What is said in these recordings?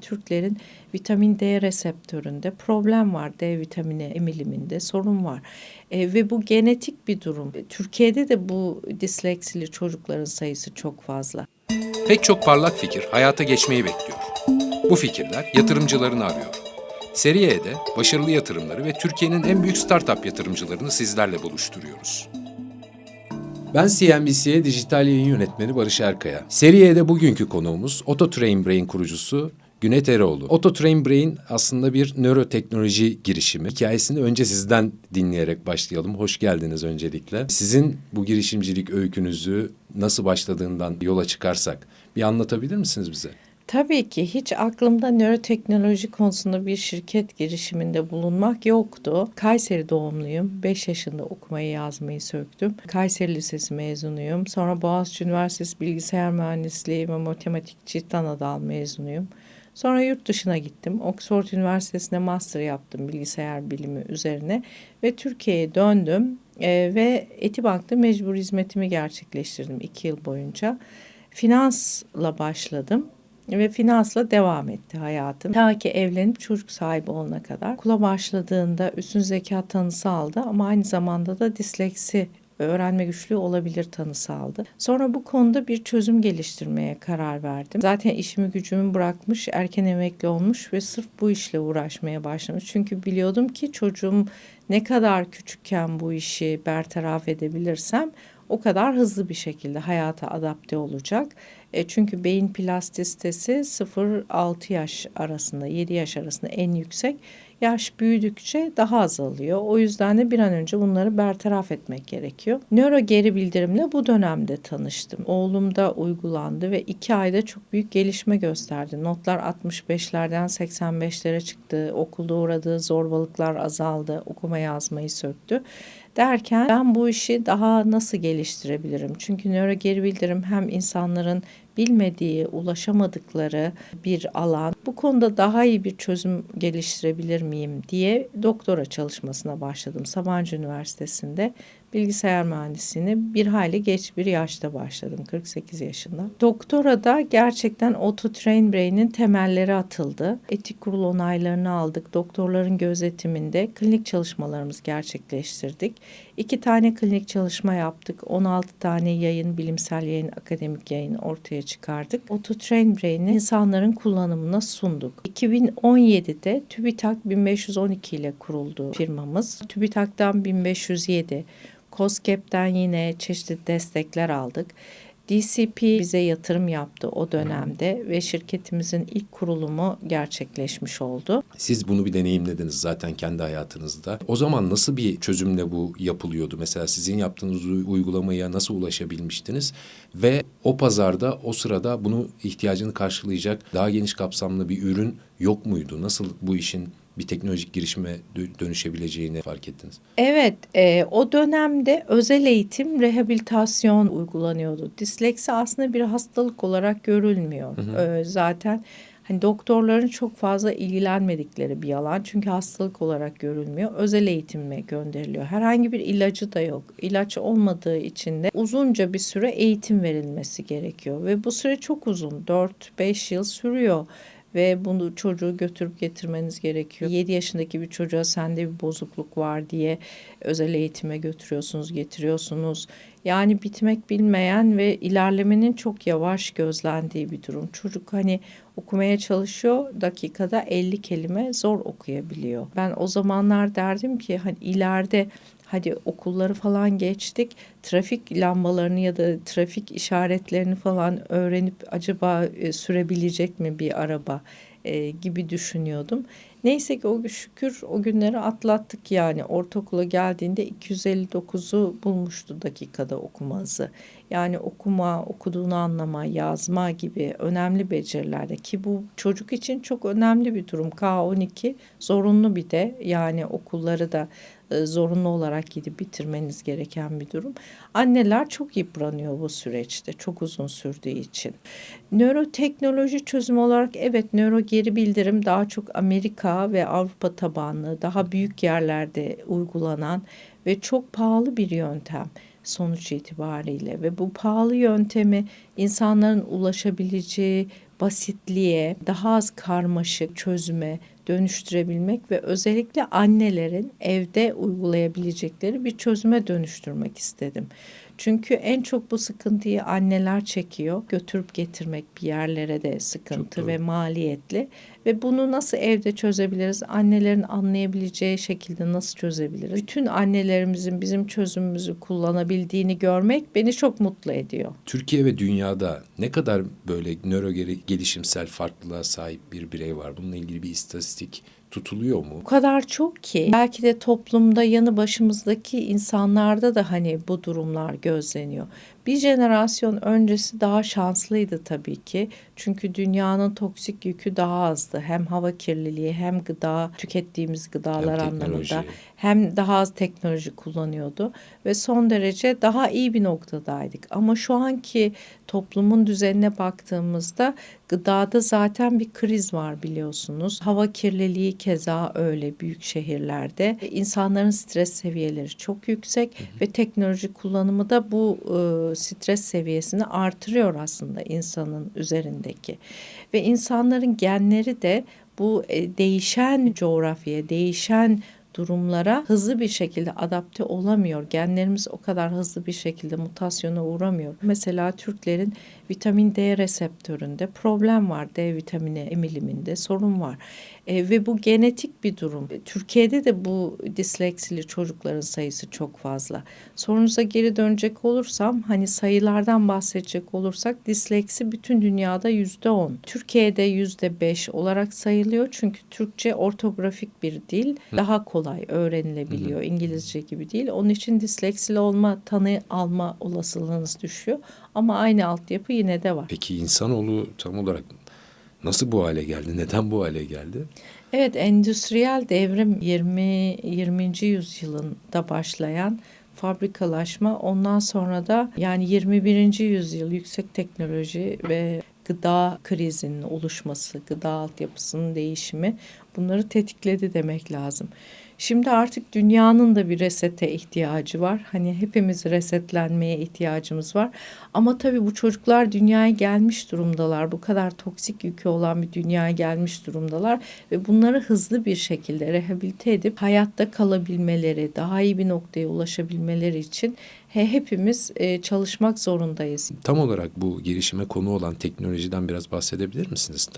Türklerin vitamin D reseptöründe problem var. D vitamini emiliminde sorun var. E, ve bu genetik bir durum. Türkiye'de de bu disleksili çocukların sayısı çok fazla. Pek çok parlak fikir hayata geçmeyi bekliyor. Bu fikirler yatırımcılarını arıyor. Seri E'de başarılı yatırımları ve Türkiye'nin en büyük startup yatırımcılarını sizlerle buluşturuyoruz. Ben CNBC'ye dijital yayın yönetmeni Barış Erkaya. Seri E'de bugünkü konuğumuz Autotrain Brain kurucusu Günet Eroğlu. Autotrain Brain aslında bir nöroteknoloji girişimi. Hikayesini önce sizden dinleyerek başlayalım. Hoş geldiniz öncelikle. Sizin bu girişimcilik öykünüzü nasıl başladığından yola çıkarsak bir anlatabilir misiniz bize? Tabii ki hiç aklımda nöroteknoloji konusunda bir şirket girişiminde bulunmak yoktu. Kayseri doğumluyum. 5 yaşında okumayı yazmayı söktüm. Kayseri Lisesi mezunuyum. Sonra Boğaziçi Üniversitesi Bilgisayar Mühendisliği ve Matematikçi Dal mezunuyum. Sonra yurt dışına gittim. Oxford Üniversitesi'nde master yaptım bilgisayar bilimi üzerine ve Türkiye'ye döndüm e, ve Etibank'ta mecbur hizmetimi gerçekleştirdim iki yıl boyunca. Finansla başladım ve finansla devam etti hayatım. Ta ki evlenip çocuk sahibi olana kadar. Okula başladığında üstün zeka tanısı aldı ama aynı zamanda da disleksi öğrenme güçlüğü olabilir tanısı aldı. Sonra bu konuda bir çözüm geliştirmeye karar verdim. Zaten işimi gücümü bırakmış, erken emekli olmuş ve sırf bu işle uğraşmaya başlamış. Çünkü biliyordum ki çocuğum ne kadar küçükken bu işi bertaraf edebilirsem o kadar hızlı bir şekilde hayata adapte olacak. E çünkü beyin plastisitesi 0-6 yaş arasında, 7 yaş arasında en yüksek. Yaş büyüdükçe daha azalıyor. O yüzden de bir an önce bunları bertaraf etmek gerekiyor. Nöro geri bildirimle bu dönemde tanıştım. Oğlumda uygulandı ve iki ayda çok büyük gelişme gösterdi. Notlar 65'lerden 85'lere çıktı. Okulda uğradığı zorbalıklar azaldı. Okuma yazmayı söktü derken ben bu işi daha nasıl geliştirebilirim? Çünkü nöro geri bildirim hem insanların bilmediği, ulaşamadıkları bir alan. Bu konuda daha iyi bir çözüm geliştirebilir miyim diye doktora çalışmasına başladım Sabancı Üniversitesi'nde bilgisayar mühendisliğine bir hayli geç bir yaşta başladım 48 yaşında. Doktora da gerçekten Auto Train Brain'in temelleri atıldı. Etik kurul onaylarını aldık. Doktorların gözetiminde klinik çalışmalarımızı gerçekleştirdik. İki tane klinik çalışma yaptık. 16 tane yayın, bilimsel yayın, akademik yayın ortaya çıkardık. Auto Train Brain'i insanların kullanımına sunduk. 2017'de TÜBİTAK 1512 ile kuruldu firmamız. TÜBİTAK'tan 1507 COSGAP'ten yine çeşitli destekler aldık. DCP bize yatırım yaptı o dönemde ve şirketimizin ilk kurulumu gerçekleşmiş oldu. Siz bunu bir deneyimlediniz zaten kendi hayatınızda. O zaman nasıl bir çözümle bu yapılıyordu? Mesela sizin yaptığınız uygulamaya nasıl ulaşabilmiştiniz? Ve o pazarda o sırada bunu ihtiyacını karşılayacak daha geniş kapsamlı bir ürün yok muydu? Nasıl bu işin bir teknolojik girişime dönüşebileceğini fark ettiniz? Evet, e, o dönemde özel eğitim, rehabilitasyon uygulanıyordu. Disleksi aslında bir hastalık olarak görülmüyor. Hı hı. E, zaten hani doktorların çok fazla ilgilenmedikleri bir alan. Çünkü hastalık olarak görülmüyor. Özel eğitime gönderiliyor. Herhangi bir ilacı da yok. İlaç olmadığı için de uzunca bir süre eğitim verilmesi gerekiyor. Ve bu süre çok uzun. 4-5 yıl sürüyor ve bunu çocuğu götürüp getirmeniz gerekiyor. 7 yaşındaki bir çocuğa sende bir bozukluk var diye özel eğitime götürüyorsunuz, getiriyorsunuz. Yani bitmek bilmeyen ve ilerlemenin çok yavaş gözlendiği bir durum. Çocuk hani okumaya çalışıyor dakikada 50 kelime zor okuyabiliyor. Ben o zamanlar derdim ki hani ileride hadi okulları falan geçtik. Trafik lambalarını ya da trafik işaretlerini falan öğrenip acaba e, sürebilecek mi bir araba e, gibi düşünüyordum. Neyse ki o şükür o günleri atlattık yani. Ortaokula geldiğinde 259'u bulmuştu dakikada okuması. Yani okuma, okuduğunu anlama, yazma gibi önemli becerilerde ki bu çocuk için çok önemli bir durum. K12 zorunlu bir de yani okulları da zorunlu olarak gidip bitirmeniz gereken bir durum. Anneler çok yıpranıyor bu süreçte çok uzun sürdüğü için. Nöroteknoloji çözüm olarak evet nöro geri bildirim daha çok Amerika ve Avrupa tabanlı daha büyük yerlerde uygulanan ve çok pahalı bir yöntem sonuç itibariyle ve bu pahalı yöntemi insanların ulaşabileceği basitliğe, daha az karmaşık çözüme dönüştürebilmek ve özellikle annelerin evde uygulayabilecekleri bir çözüme dönüştürmek istedim. Çünkü en çok bu sıkıntıyı anneler çekiyor. Götürüp getirmek bir yerlere de sıkıntı ve maliyetli. Ve bunu nasıl evde çözebiliriz? Annelerin anlayabileceği şekilde nasıl çözebiliriz? Bütün annelerimizin bizim çözümümüzü kullanabildiğini görmek beni çok mutlu ediyor. Türkiye ve dünyada ne kadar böyle nöro gelişimsel farklılığa sahip bir birey var? Bununla ilgili bir istatistik tutuluyor mu? O kadar çok ki belki de toplumda yanı başımızdaki insanlarda da hani bu durumlar gözleniyor. Bir jenerasyon öncesi daha şanslıydı tabii ki. Çünkü dünyanın toksik yükü daha azdı. Hem hava kirliliği hem gıda tükettiğimiz gıdalar Hem teknoloji. anlamında hem daha az teknoloji kullanıyordu ve son derece daha iyi bir noktadaydık. Ama şu anki toplumun düzenine baktığımızda gıdada zaten bir kriz var biliyorsunuz. Hava kirliliği keza öyle büyük şehirlerde. İnsanların stres seviyeleri çok yüksek ve teknoloji kullanımı da bu e, stres seviyesini artırıyor aslında insanın üzerindeki. Ve insanların genleri de bu e, değişen coğrafyaya, değişen durumlara hızlı bir şekilde adapte olamıyor. Genlerimiz o kadar hızlı bir şekilde mutasyona uğramıyor. Mesela Türklerin vitamin D reseptöründe problem var. D vitamini emiliminde sorun var. E, ve bu genetik bir durum. E, Türkiye'de de bu disleksili çocukların sayısı çok fazla. Sorunuza geri dönecek olursam hani sayılardan bahsedecek olursak disleksi bütün dünyada yüzde on. Türkiye'de yüzde beş olarak sayılıyor. Çünkü Türkçe ortografik bir dil. Daha kolay öğrenilebiliyor. İngilizce gibi değil. Onun için disleksili olma, tanı alma olasılığınız düşüyor. Ama aynı altyapı yine de var. Peki insanoğlu tam olarak nasıl bu hale geldi? Neden bu hale geldi? Evet, endüstriyel devrim 20 20. yüzyılında başlayan fabrikalaşma ondan sonra da yani 21. yüzyıl yüksek teknoloji ve gıda krizinin oluşması, gıda altyapısının değişimi bunları tetikledi demek lazım. Şimdi artık dünyanın da bir resete ihtiyacı var. Hani hepimiz resetlenmeye ihtiyacımız var. Ama tabii bu çocuklar dünyaya gelmiş durumdalar. Bu kadar toksik yükü olan bir dünyaya gelmiş durumdalar ve bunları hızlı bir şekilde rehabilite edip hayatta kalabilmeleri, daha iyi bir noktaya ulaşabilmeleri için he, hepimiz e, çalışmak zorundayız. Tam olarak bu gelişime konu olan teknolojiden biraz bahsedebilir misiniz?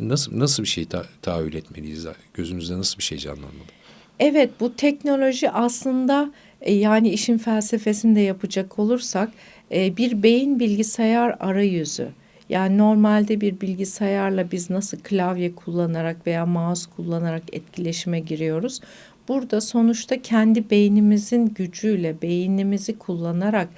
Nasıl nasıl bir şey ta- tahayyül etmeliyiz? Gözünüzde nasıl bir şey canlanmalı? Evet bu teknoloji aslında e, yani işin felsefesini de yapacak olursak e, bir beyin bilgisayar arayüzü. Yani normalde bir bilgisayarla biz nasıl klavye kullanarak veya mouse kullanarak etkileşime giriyoruz. Burada sonuçta kendi beynimizin gücüyle beynimizi kullanarak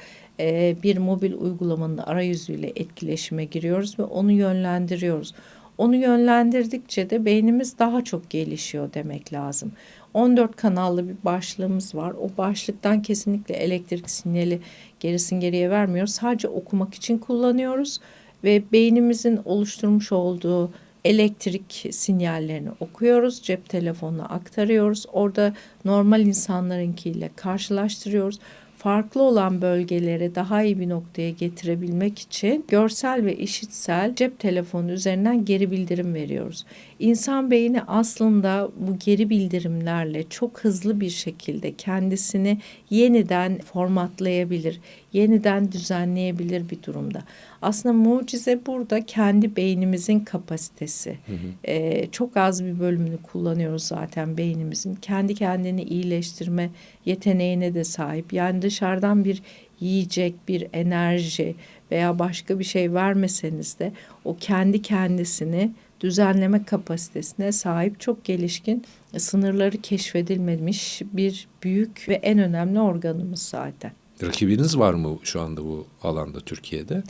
e, bir mobil uygulamanın arayüzüyle etkileşime giriyoruz ve onu yönlendiriyoruz. Onu yönlendirdikçe de beynimiz daha çok gelişiyor demek lazım. 14 kanallı bir başlığımız var. O başlıktan kesinlikle elektrik sinyali gerisin geriye vermiyoruz. Sadece okumak için kullanıyoruz ve beynimizin oluşturmuş olduğu elektrik sinyallerini okuyoruz. Cep telefonuna aktarıyoruz. Orada normal insanlarınkiyle karşılaştırıyoruz farklı olan bölgeleri daha iyi bir noktaya getirebilmek için görsel ve işitsel cep telefonu üzerinden geri bildirim veriyoruz. İnsan beyni aslında bu geri bildirimlerle çok hızlı bir şekilde kendisini yeniden formatlayabilir, yeniden düzenleyebilir bir durumda. Aslında mucize burada kendi beynimizin kapasitesi. Ee, çok az bir bölümünü kullanıyoruz zaten beynimizin. Kendi kendini iyileştirme yeteneğine de sahip. Yani dışarıdan bir yiyecek, bir enerji veya başka bir şey vermeseniz de o kendi kendisini düzenleme kapasitesine sahip çok gelişkin sınırları keşfedilmemiş bir büyük ve en önemli organımız zaten. Rakibiniz var mı şu anda bu alanda Türkiye'de?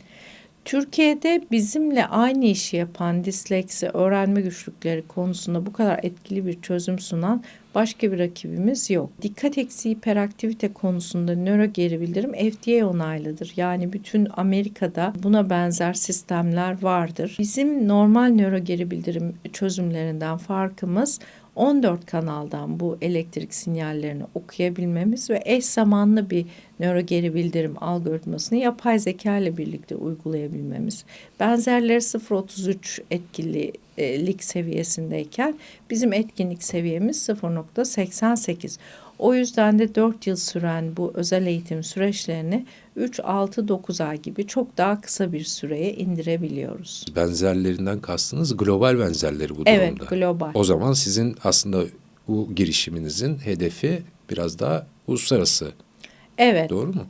Türkiye'de bizimle aynı işi yapan disleksi öğrenme güçlükleri konusunda bu kadar etkili bir çözüm sunan Başka bir rakibimiz yok. Dikkat eksiği hiperaktivite konusunda nöro geri bildirim FDA onaylıdır. Yani bütün Amerika'da buna benzer sistemler vardır. Bizim normal nöro geri bildirim çözümlerinden farkımız 14 kanaldan bu elektrik sinyallerini okuyabilmemiz ve eş zamanlı bir nöro geri bildirim algoritmasını yapay zeka ile birlikte uygulayabilmemiz. Benzerleri 0.33 etkililik seviyesindeyken bizim etkinlik seviyemiz 0.88. O yüzden de 4 yıl süren bu özel eğitim süreçlerini 3, 6, 9 ay gibi çok daha kısa bir süreye indirebiliyoruz. Benzerlerinden kastınız global benzerleri bu Evet, durumda. global. O zaman sizin aslında bu girişiminizin hedefi biraz daha uluslararası. Evet. Doğru mu?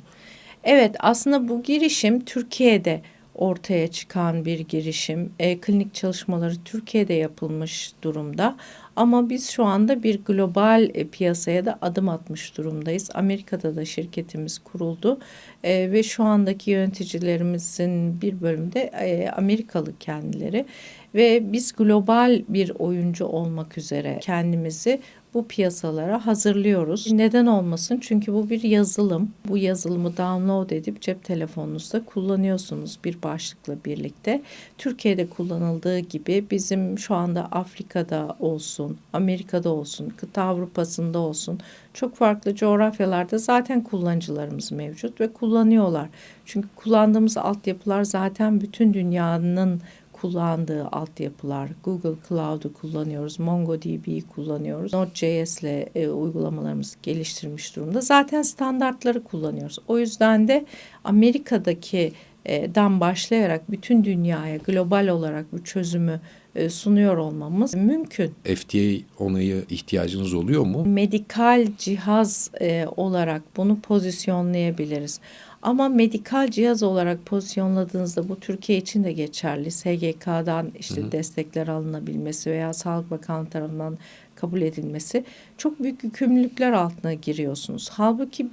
Evet aslında bu girişim Türkiye'de ortaya çıkan bir girişim. E, klinik çalışmaları Türkiye'de yapılmış durumda. Ama biz şu anda bir global e, piyasaya da adım atmış durumdayız. Amerika'da da şirketimiz kuruldu E, ve şu andaki yöneticilerimizin bir bölümü de e, Amerikalı kendileri ve biz global bir oyuncu olmak üzere kendimizi bu piyasalara hazırlıyoruz. Neden olmasın? Çünkü bu bir yazılım. Bu yazılımı download edip cep telefonunuzda kullanıyorsunuz bir başlıkla birlikte. Türkiye'de kullanıldığı gibi bizim şu anda Afrika'da olsun, Amerika'da olsun, kıta Avrupa'sında olsun çok farklı coğrafyalarda zaten kullanıcılarımız mevcut ve kullanıyorlar. Çünkü kullandığımız altyapılar zaten bütün dünyanın kullandığı altyapılar. Google Cloud'u kullanıyoruz, MongoDB'yi kullanıyoruz. Node.js ile e, uygulamalarımızı geliştirmiş durumda. Zaten standartları kullanıyoruz. O yüzden de Amerika'daki e, dan başlayarak bütün dünyaya global olarak bu çözümü e, sunuyor olmamız mümkün. FDA onayı ihtiyacınız oluyor mu? Medikal cihaz e, olarak bunu pozisyonlayabiliriz. Ama medikal cihaz olarak pozisyonladığınızda bu Türkiye için de geçerli. SGK'dan işte destekler alınabilmesi veya Sağlık Bakanlığı tarafından kabul edilmesi çok büyük yükümlülükler altına giriyorsunuz. Halbuki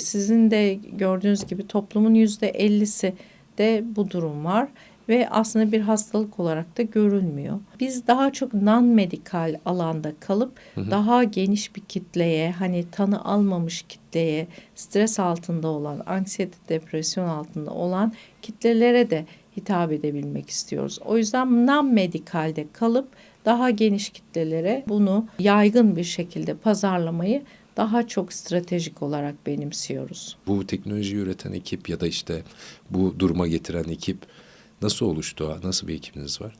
sizin de gördüğünüz gibi toplumun yüzde ellisi de bu durum var ve aslında bir hastalık olarak da görülmüyor. Biz daha çok non-medikal alanda kalıp daha geniş bir kitleye, hani tanı almamış kitleye, stres altında olan, anksiyete, depresyon altında olan kitlelere de hitap edebilmek istiyoruz. O yüzden non-medikalde kalıp daha geniş kitlelere bunu yaygın bir şekilde pazarlamayı daha çok stratejik olarak benimsiyoruz. Bu teknolojiyi üreten ekip ya da işte bu duruma getiren ekip nasıl oluştu? Nasıl bir ekibiniz var?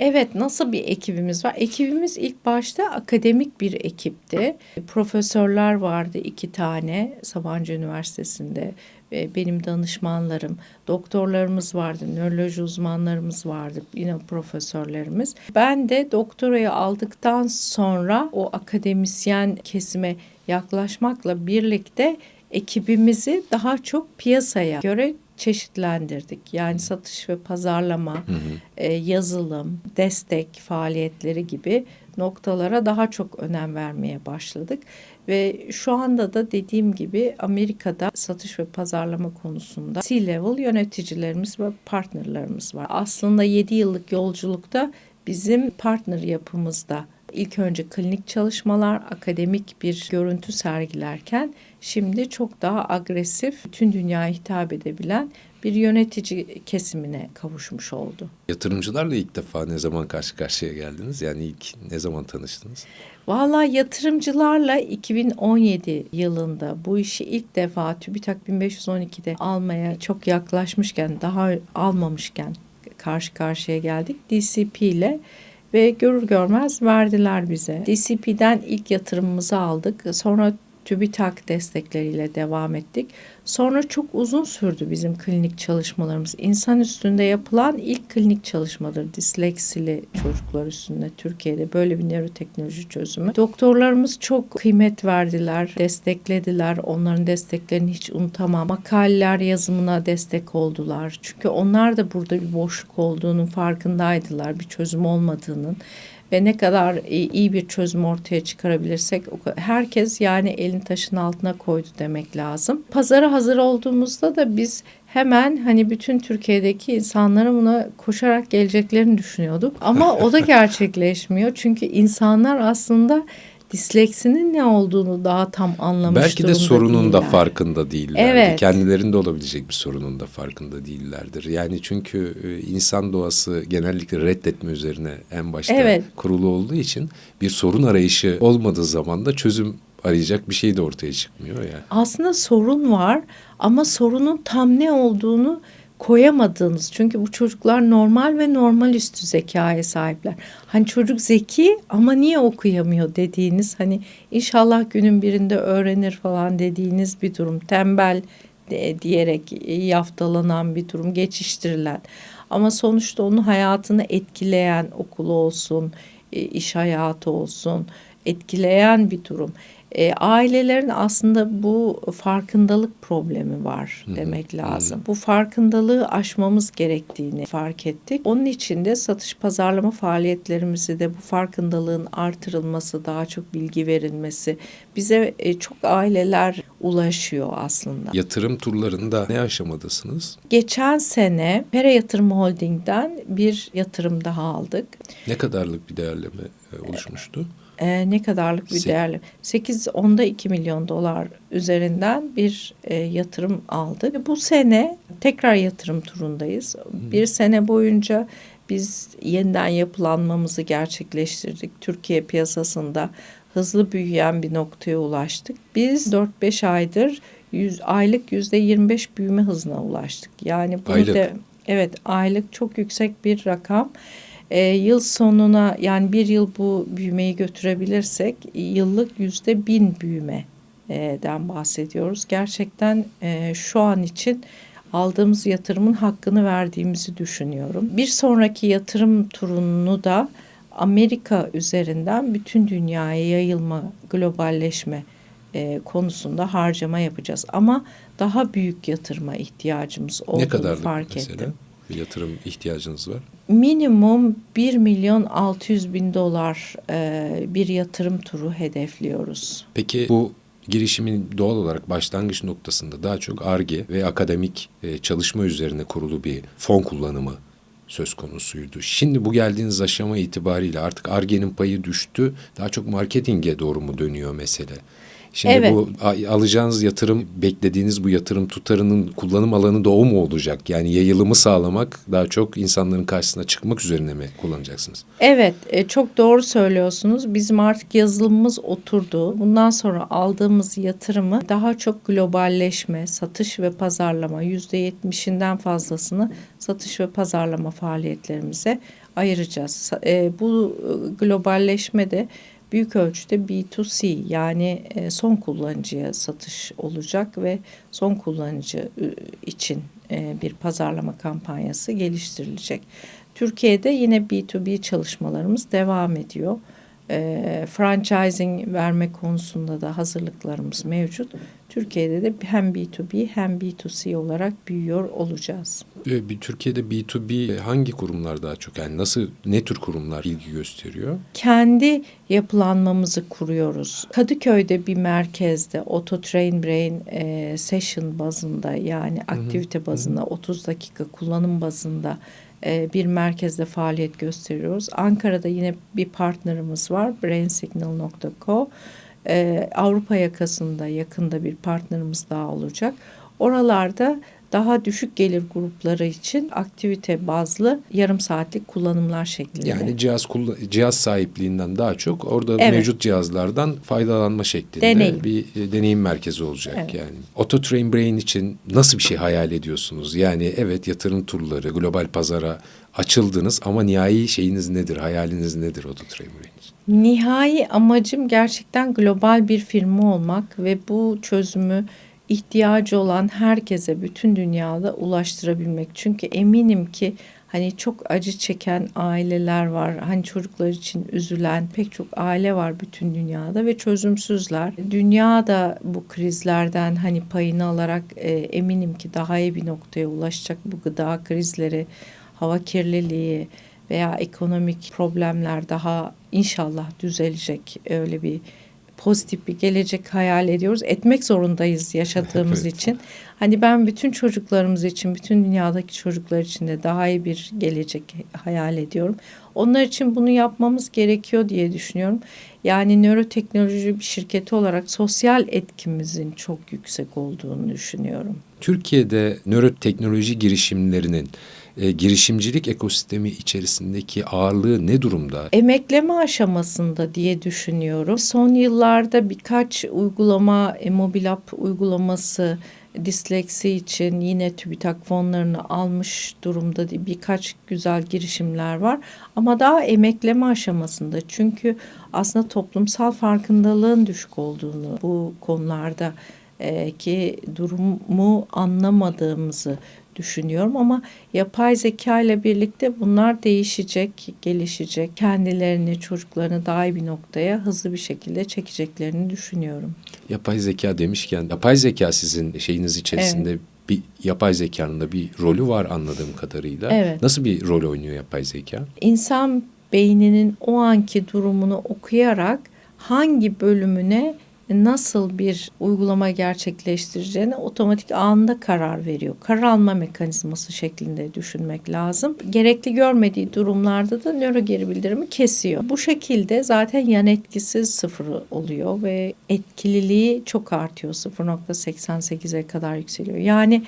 Evet, nasıl bir ekibimiz var? Ekibimiz ilk başta akademik bir ekipti. Profesörler vardı iki tane Sabancı Üniversitesi'nde ve benim danışmanlarım, doktorlarımız vardı, nöroloji uzmanlarımız vardı, yine profesörlerimiz. Ben de doktorayı aldıktan sonra o akademisyen kesime yaklaşmakla birlikte ekibimizi daha çok piyasaya göre çeşitlendirdik. Yani satış ve pazarlama, e, yazılım, destek faaliyetleri gibi noktalara daha çok önem vermeye başladık. Ve şu anda da dediğim gibi Amerika'da satış ve pazarlama konusunda C-level yöneticilerimiz ve partnerlarımız var. Aslında 7 yıllık yolculukta bizim partner yapımızda ilk önce klinik çalışmalar, akademik bir görüntü sergilerken şimdi çok daha agresif, bütün dünyaya hitap edebilen bir yönetici kesimine kavuşmuş oldu. Yatırımcılarla ilk defa ne zaman karşı karşıya geldiniz? Yani ilk ne zaman tanıştınız? Vallahi yatırımcılarla 2017 yılında bu işi ilk defa TÜBİTAK 1512'de almaya çok yaklaşmışken, daha almamışken karşı karşıya geldik. DCP ile ve görür görmez verdiler bize. DCP'den ilk yatırımımızı aldık. Sonra TÜBİTAK destekleriyle devam ettik. Sonra çok uzun sürdü bizim klinik çalışmalarımız. İnsan üstünde yapılan ilk klinik çalışmadır. Disleksili çocuklar üstünde Türkiye'de böyle bir nöroteknoloji çözümü. Doktorlarımız çok kıymet verdiler, desteklediler. Onların desteklerini hiç unutamam. Makaleler yazımına destek oldular. Çünkü onlar da burada bir boşluk olduğunun farkındaydılar. Bir çözüm olmadığının ve ne kadar iyi bir çözüm ortaya çıkarabilirsek herkes yani elin taşın altına koydu demek lazım. Pazara hazır olduğumuzda da biz hemen hani bütün Türkiye'deki insanların buna koşarak geleceklerini düşünüyorduk. Ama o da gerçekleşmiyor. Çünkü insanlar aslında disleksinin ne olduğunu daha tam anlamış Belki de sorunun da farkında değiller. Evet. Kendilerinde olabilecek bir sorunun da farkında değillerdir. Yani çünkü e, insan doğası genellikle reddetme üzerine en başta Evet. kurulu olduğu için bir sorun arayışı olmadığı zaman da çözüm arayacak bir şey de ortaya çıkmıyor yani. Aslında sorun var ama sorunun tam ne olduğunu koyamadığınız. Çünkü bu çocuklar normal ve normal üstü zekaya sahipler. Hani çocuk zeki ama niye okuyamıyor dediğiniz hani inşallah günün birinde öğrenir falan dediğiniz bir durum. Tembel de- diyerek yaftalanan bir durum, geçiştirilen. Ama sonuçta onun hayatını etkileyen okulu olsun, e, iş hayatı olsun, etkileyen bir durum. E, ailelerin aslında bu farkındalık problemi var demek lazım. Bu farkındalığı aşmamız gerektiğini fark ettik. Onun için de satış pazarlama faaliyetlerimizi de bu farkındalığın artırılması, daha çok bilgi verilmesi bize e, çok aileler ulaşıyor aslında. Yatırım turlarında ne aşamadasınız? Geçen sene Pere Yatırım Holding'den bir yatırım daha aldık. Ne kadarlık bir değerleme e, oluşmuştu? Ee, ne kadarlık bir değerli? 8 onda 2 milyon dolar üzerinden bir e, yatırım aldık. Bu sene tekrar yatırım turundayız. Bir sene boyunca biz yeniden yapılanmamızı gerçekleştirdik. Türkiye piyasasında hızlı büyüyen bir noktaya ulaştık. Biz 4-5 aydır 100, aylık %25 büyüme hızına ulaştık. Yani bunu Aylık. de evet aylık çok yüksek bir rakam. E, yıl sonuna yani bir yıl bu büyümeyi götürebilirsek yıllık yüzde bin büyümeden bahsediyoruz. Gerçekten e, şu an için aldığımız yatırımın hakkını verdiğimizi düşünüyorum. Bir sonraki yatırım turunu da Amerika üzerinden bütün dünyaya yayılma, globalleşme e, konusunda harcama yapacağız. Ama daha büyük yatırıma ihtiyacımız olduğunu fark mesela ettim bir yatırım ihtiyacınız var? minimum 1 milyon 600 bin dolar e, bir yatırım turu hedefliyoruz. Peki bu girişimin doğal olarak başlangıç noktasında daha çok ARGE ve akademik e, çalışma üzerine kurulu bir fon kullanımı söz konusuydu. Şimdi bu geldiğiniz aşama itibariyle artık ARGE'nin payı düştü. Daha çok marketinge doğru mu dönüyor mesele? Şimdi Evet. bu alacağınız yatırım, beklediğiniz bu yatırım tutarının kullanım alanı da o mu olacak? Yani yayılımı sağlamak, daha çok insanların karşısına çıkmak üzerine mi kullanacaksınız? Evet, e, çok doğru söylüyorsunuz. Bizim artık yazılımımız oturdu. Bundan sonra aldığımız yatırımı daha çok globalleşme, satış ve pazarlama %70'inden fazlasını satış ve pazarlama faaliyetlerimize ayıracağız. E, bu e, globalleşme de büyük ölçüde B2C yani e, son kullanıcıya satış olacak ve son kullanıcı için e, bir pazarlama kampanyası geliştirilecek. Türkiye'de yine B2B çalışmalarımız devam ediyor. E, franchising verme konusunda da hazırlıklarımız mevcut. Türkiye'de de hem B2B hem B2C olarak büyüyor olacağız. E, Bir Türkiye'de B2B hangi kurumlar daha çok yani nasıl ne tür kurumlar ilgi gösteriyor? kendi yapılanmamızı kuruyoruz. Kadıköy'de bir merkezde Auto Train Brain e, session bazında yani aktivite bazında 30 dakika kullanım bazında bir merkezde faaliyet gösteriyoruz. Ankara'da yine bir partnerimiz var brainsignal.co. E, Avrupa yakasında yakında bir partnerimiz daha olacak. Oralarda daha düşük gelir grupları için aktivite bazlı yarım saatlik kullanımlar şeklinde. Yani cihaz cihaz sahipliğinden daha çok orada Evet. mevcut cihazlardan faydalanma şeklinde Deneyim. bir e, deneyim merkezi olacak Evet. yani. Auto Train Brain için nasıl bir şey hayal ediyorsunuz? Yani evet yatırım turları, global pazara açıldınız ama nihai şeyiniz nedir? Hayaliniz nedir Auto Train Brain için? Nihai amacım gerçekten global bir firma olmak ve bu çözümü ihtiyacı olan herkese bütün dünyada ulaştırabilmek. Çünkü eminim ki hani çok acı çeken aileler var. Hani çocuklar için üzülen pek çok aile var bütün dünyada ve çözümsüzler. Dünya da bu krizlerden hani payını alarak e, eminim ki daha iyi bir noktaya ulaşacak. Bu gıda krizleri, hava kirliliği veya ekonomik problemler daha inşallah düzelecek öyle bir pozitif bir gelecek hayal ediyoruz. Etmek zorundayız yaşadığımız Evet. için. Hani ben bütün çocuklarımız için, bütün dünyadaki çocuklar için de daha iyi bir gelecek hayal ediyorum. Onlar için bunu yapmamız gerekiyor diye düşünüyorum. Yani nöroteknoloji bir şirketi olarak sosyal etkimizin çok yüksek olduğunu düşünüyorum. Türkiye'de nöroteknoloji girişimlerinin e, girişimcilik ekosistemi içerisindeki ağırlığı ne durumda? Emekleme aşamasında diye düşünüyorum. Son yıllarda birkaç uygulama, e, mobil app uygulaması disleksi için yine TÜBİTAK fonlarını almış durumda diye birkaç güzel girişimler var. Ama daha emekleme aşamasında. Çünkü aslında toplumsal farkındalığın düşük olduğunu bu konularda e, ki durumu anlamadığımızı düşünüyorum ama yapay zeka ile birlikte bunlar değişecek, gelişecek. Kendilerini, çocuklarını daha iyi bir noktaya hızlı bir şekilde çekeceklerini düşünüyorum. Yapay zeka demişken yapay zeka sizin şeyiniz içerisinde bir yapay zekanın da bir rolü var anladığım kadarıyla. Evet. Nasıl bir rol oynuyor yapay zeka? İnsan beyninin o anki durumunu okuyarak hangi bölümüne nasıl bir uygulama gerçekleştireceğine otomatik anında karar veriyor. Karar alma mekanizması şeklinde düşünmek lazım. Gerekli görmediği durumlarda da nöro geri bildirimi kesiyor. Bu şekilde zaten yan etkisi sıfır oluyor ve etkililiği çok artıyor. 0.88'e kadar yükseliyor. Yani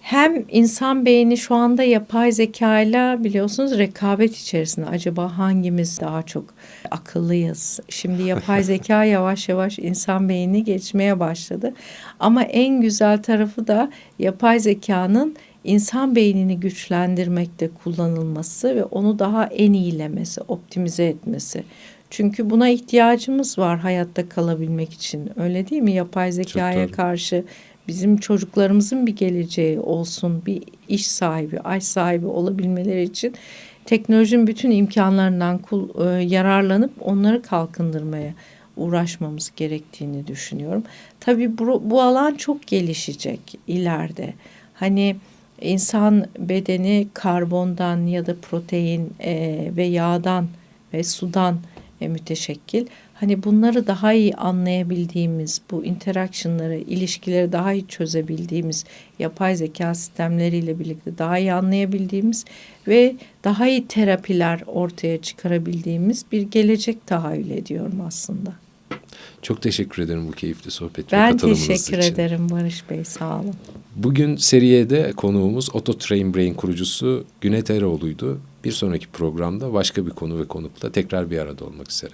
hem insan beyni şu anda yapay zekayla biliyorsunuz rekabet içerisinde. Acaba hangimiz daha çok akıllıyız? Şimdi yapay zeka yavaş yavaş insan beynini geçmeye başladı. Ama en güzel tarafı da yapay zekanın insan beynini güçlendirmekte kullanılması ve onu daha en iyilemesi, optimize etmesi. Çünkü buna ihtiyacımız var hayatta kalabilmek için. Öyle değil mi? Yapay zekaya karşı bizim çocuklarımızın bir geleceği olsun, bir iş sahibi, ay sahibi olabilmeleri için teknolojinin bütün imkanlarından kul, e, yararlanıp onları kalkındırmaya uğraşmamız gerektiğini düşünüyorum. Tabii bu, bu alan çok gelişecek ileride. Hani insan bedeni karbondan ya da protein e, ve yağdan ve sudan müteşekkil. Hani bunları daha iyi anlayabildiğimiz, bu interaction'ları, ilişkileri daha iyi çözebildiğimiz, yapay zeka sistemleriyle birlikte daha iyi anlayabildiğimiz ve daha iyi terapiler ortaya çıkarabildiğimiz bir gelecek tahayyül ediyorum aslında. Çok teşekkür ederim bu keyifli sohbet ve Ben katılımınız teşekkür için. ederim Barış Bey, sağ olun. Bugün seriyede konuğumuz Auto Train Brain kurucusu Günet Eroğlu'ydu. Bir sonraki programda başka bir konu ve konukla tekrar bir arada olmak üzere.